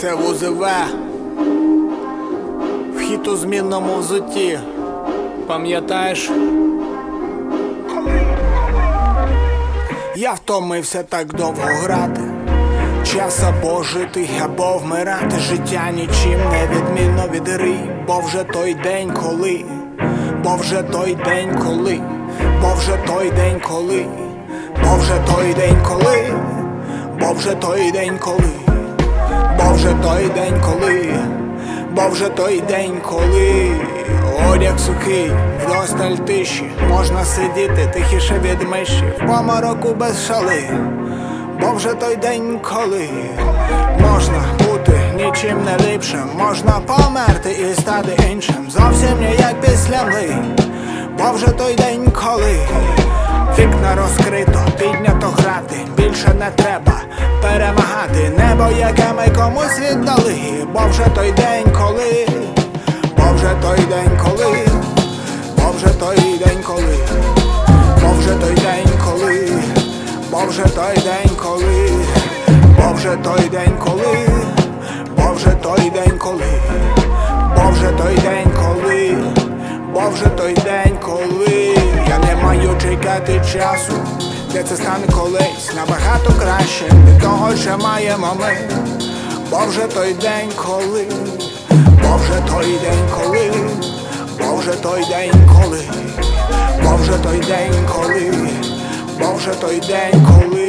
Це ВУЗВ. Вхід у змінному взутті. Пам'ятаєш? Я втомився так довго грати. Час або жити, або вмирати. Життя нічим не відмінно від гри, бо вже той день, коли, бо вже той день, коли, бо вже той день, коли, бо вже той день, коли, бо вже той день, коли, той день, коли, бо вже той день, коли одяг сухий, вдосталь тиші, можна сидіти тихіше від миші, в помороку без шали. Бо вже той день, коли можна бути нічим не ліпшим, можна померти і стати іншим, зовсім не як після мли. Бо вже той день, коли вікна розкрито, той день, коли, бо вже той день, коли, бо вже той день, коли, бо вже той день, коли. Бо вже той день, коли, бо вже той день, коли, бо вже той день, коли, бо вже той день, коли, бо вже той день, коли я не маю чекати часу, де це стане колись набагато краще від того, що маємо ми. Бо вже той день, коли, бо вже той день, коли, бо вже той день, коли, бо вже той день, коли. Бо вже той день, коли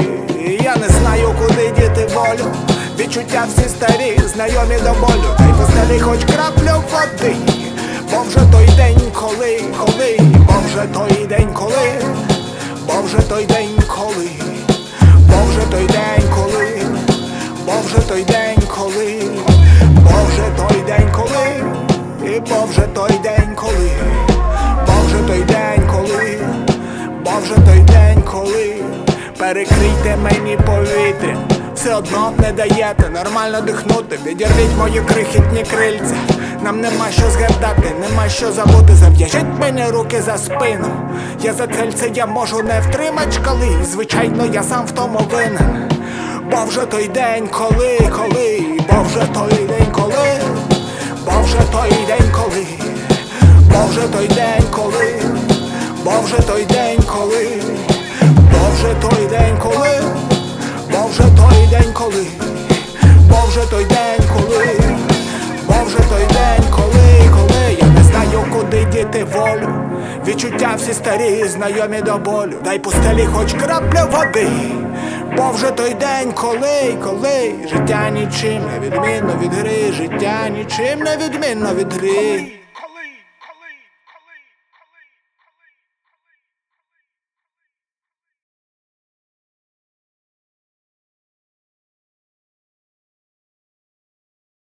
я не знаю, куди діти волю. Відчуття всі старі, знайомі до болю. Дай постелі хоч краплю води. Бо вже той день, коли, коли, бо вже той день, коли, бо вже той день, той день, коли, бо вже той день, коли, і бо вже той день, коли, бо вже той день, коли. Бо вже той день, коли перекрийте мені повітря, все одно не даєте нормально дихнути, відірвіть мої крихітні крильця. Нам нема що згадати, нема що забути. Зав'яжіть мені руки за спину. Я за цельце я можу не втримать шкали. Звичайно, я сам в тому винен. Бо вже той день, коли, коли, бо вже той день, коли, бо вже той день, коли, бо вже той день, коли. Бо вже той день, коли, бо вже той день, коли, бо вже той день, коли, волю. Відчуття всі старі, знайомі до болю. Дай пустелі хоч крапля води. Бо вже той день, коли, коли життя нічим не відмінно від гри, життя нічим не відмінно від гри.